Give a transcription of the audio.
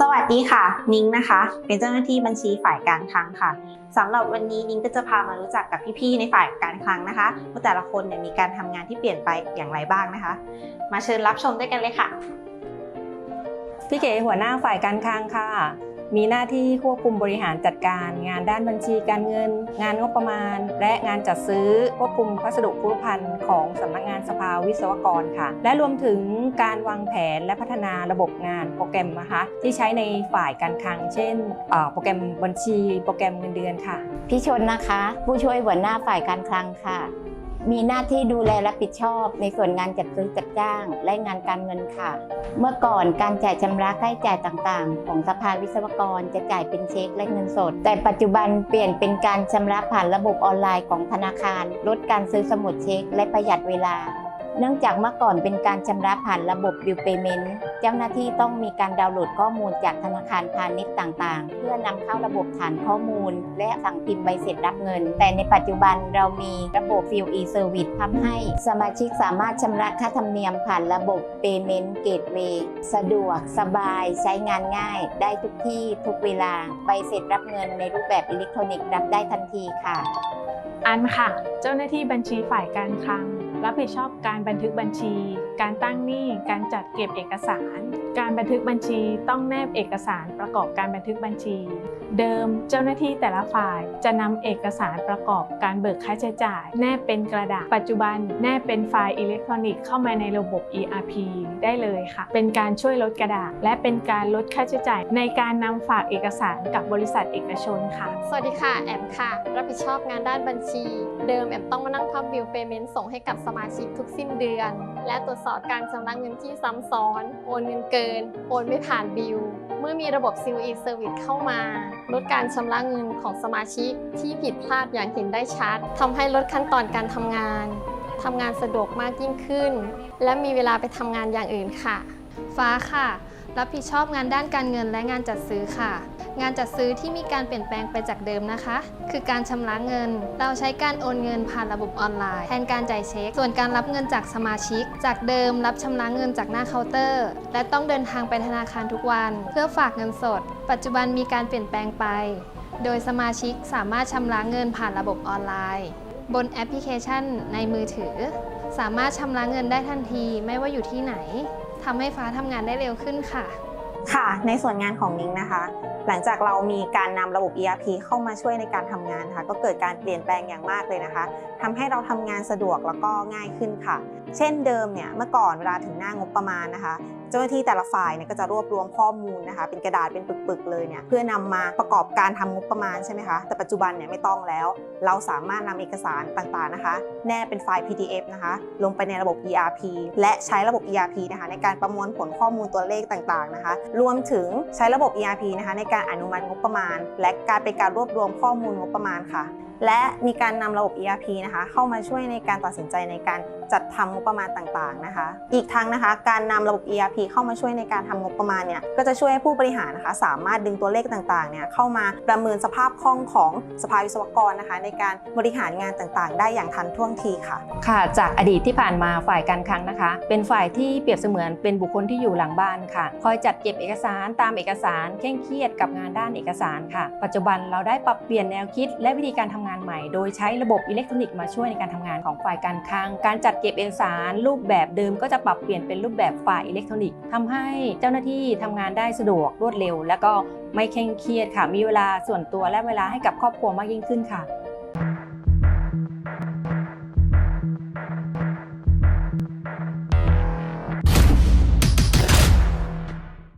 สวัสดีค่ะ นิ้งนะคะ เป็นเจ้าหน้าที่บัญชีฝ่ายการคลังค่ะสำหรับวันนี้นิ้งก็จะพามารู้จักกับพี่ๆในฝ่ายการคลังนะคะว่าแต่ละคนเนี่ยมีการทำงานที่เปลี่ยนไปอย่างไรบ้างนะคะ มาเชิญรับชมด้วยกันเลยค่ะ พี่เก๋หัวหน้าฝ่ายการคลังค่ะ มีหน้าที่ควบคุมบริหารจัดการ งานด้านบัญชีการเงิน งานงบประมาณ และงานจัดซื้อควบคุมพัสดุคุรุพันธ์ของ วิศวกรค่ะ และรวมถึงการวางแผนและพัฒนาระบบงานโปรแกรมนะคะ ที่ใช้ในฝ่ายการคลัง เช่นโปรแกรมบัญชี โปรแกรมเงินเดือนค่ะพี่ชนนะคะ ผู้ช่วยหัวหน้าฝ่ายการคลังค่ะ มีหน้าที่ดูแลรับผิดชอบในส่วนงานจัดซื้อจัดจ้าง และงานการเงินค่ะ เมื่อก่อนการจ่ายชำระค่าใช้จ่ายต่างๆ ของสภาวิศวกรจะจ่ายเป็นเช็คและเงินสด แต่ปัจจุบันเปลี่ยนเป็นการชำระผ่านระบบออนไลน์ของธนาคาร ลดการซื้อสมุดเช็ค และประหยัดเวลา เนื่องจากเมื่อก่อนเป็นการชำระผ่านระบบ bill payment เจ้าหน้าที่ต้องมีการดาวน์โหลดข้อมูลจากธนาคารพาณิชย์ต่างๆ เพื่อนำเข้าระบบฐานข้อมูล และสั่งพิมพ์ใบเสร็จรับเงิน แต่ในปัจจุบันเรามีระบบ Field e-service ทำให้สมาชิกสามารถชำระค่าธรรมเนียมผ่านระบบ payment gateway สะดวก สบายใช้งานง่าย ได้ทุกที่ทุกเวลาใบเสร็จรับเงินในรูปแบบอิเล็กทรอนิกส์รับได้ทันทีค่ะ อันค่ะ เจ้าหน้าที่บัญชีฝ่ายการคลัง รับผิดชอบการบันทึกบัญชี การตั้งหนี้ การจัดเก็บเอกสาร การบันทึกบัญชีต้องแนบเอกสารประกอบการบันทึกบัญชี เดิมเจ้าหน้าที่แต่ละฝ่ายจะนำเอกสารประกอบการเบิกค่าใช้จ่าย แนบเป็นกระดาษ ปัจจุบันแนบเป็นไฟล์อิเล็กทรอนิกส์เข้ามาในระบบ ERP ได้เลยค่ะ เป็นการช่วยลดกระดาษ และเป็นการลดค่าใช้จ่าย ในการนำฝากเอกสารกับบริษัทเอกชนค่ะ สวัสดีค่ะ แอมค่ะ รับผิดชอบงานด้านบัญชี เดิมมต้องมานั่งพับบิลเปเมนต์ส่งให้กับสมาชิกทุกสิ้นเดือน และตรวจสอบการชำระเงินที่ซ้ำซ้อน โอนเงินเกิน โอนไม่ผ่านบิลเมื่อมีระบบ COE Service เข้ามา ลดการชำระเงินของสมาชิกที่ผิดพลาดอย่างเห็นได้ชัดทำให้ลดขั้นตอนการทำงานทำงานสะดวกมากยิ่งขึ้น และมีเวลาไปทำงานอย่างอื่นค่ะ ฟ้าค่ะ รับผิดชอบงานด้านการเงินและงานจัดซื้อค่ะ งานจัดซื้อที่มีการเปลี่ยนแปลงไปจากเดิมนะคะ คือการชำระเงิน เราใช้การโอนเงินผ่านระบบออนไลน์แทนการจ่ายเช็ค ส่วนการรับเงินจากสมาชิก จากเดิมรับชำระเงินจากหน้าเคาน์เตอร์ และต้องเดินทางไปธนาคารทุกวัน เพื่อฝากเงินสด ปัจจุบันมีการเปลี่ยนแปลงไป โดยสมาชิกสามารถชำระเงินผ่านระบบออนไลน์ บนแอปพลิเคชันในมือถือ สามารถชำระเงินได้ทันทีไม่ว่าอยู่ที่ไหน ทำให้ฟ้าทำงานได้เร็วขึ้นค่ะ ค่ะ ในส่วนงานของนิ้งนะคะ หลังจากเรามีการนำระบบ ERP เข้ามาช่วยในการทำงานค่ะ ก็เกิดการเปลี่ยนแปลงอย่างมากเลยนะคะทำให้เราทำงานสะดวกแล้วก็ง่ายขึ้นค่ะ เช่นเดิมเนี่ยเมื่อก่อนเวลาถึงหน้างบประมาณนะคะ จ้าหน้าที่แต่ละฝ่ายเนี่ยก็จะรวบรวมข้อมูลนะคะเป็นกระดาษเป็นปึกๆเลยเนี่ยเพื่อนำมาประกอบการทำงบประมาณใช่ไหมคะแต่ปัจจุบันเนี่ยไม่ต้องแล้ว เราสามารถนำเอกสารต่างๆนะคะ แนบเป็นไฟล์ PDF นะคะ ลงไปในระบบ ERP และใช้ระบบ ERP นะคะในการประมวลผลข้อมูลตัวเลขต่างๆนะคะ รวมถึงใช้ระบบ ERP นะคะในการอนุมัติงบประมาณ และการเป็นการรวบรวมข้อมูลงบประมาณค่ะและมีการนำระบบ ERP นะคะ เข้ามาช่วยในการตัดสินใจในการจัดทำงบประมาณต่างๆนะคะ อีกทั้งนะคะ การนำระบบ ERP เข้ามาช่วยในการทำงบประมาณเนี่ยก็จะช่วยให้ผู้บริหารนะคะสามารถดึงตัวเลขต่างๆเนี่ยเข้ามาประเมินสภาพคล่องของสภาวิศวกรนะคะ ในการบริหารงานต่างๆ ได้อย่างทันท่วงทีค่ะ ค่ะ จากอดีตที่ผ่านมาฝ่ายการคลังนะคะ เป็นฝ่ายที่เปรียบเสมือนเป็นบุคคลที่อยู่หลังบ้านค่ะ คอยจัดเก็บเอกสารตามเอกสารเคร่งเครียดกับงานด้านเอกสารค่ะ ปัจจุบันเราได้ปรับเปลี่ยนแนวคิด และวิธีการทำงานใหม่ โดยใช้ระบบอิเล็กทรอนิกส์มาช่วยในการทำงานของฝ่ายการคลัง การจัดเก็บเอกสาร รูปแบบเดิมก็จะปรับเปลี่ยนเป็นรูปแบบฝ่ายอิเล็กทรอนิกส์ทำให้เจ้าหน้าที่ทำงานได้สะดวกรวดเร็ว และก็ไม่เคร่งเครียดค่ะ มีเวลาส่วนตัวและเวลาให้กับครอบครัวมากยิ่งขึ้นค่ะ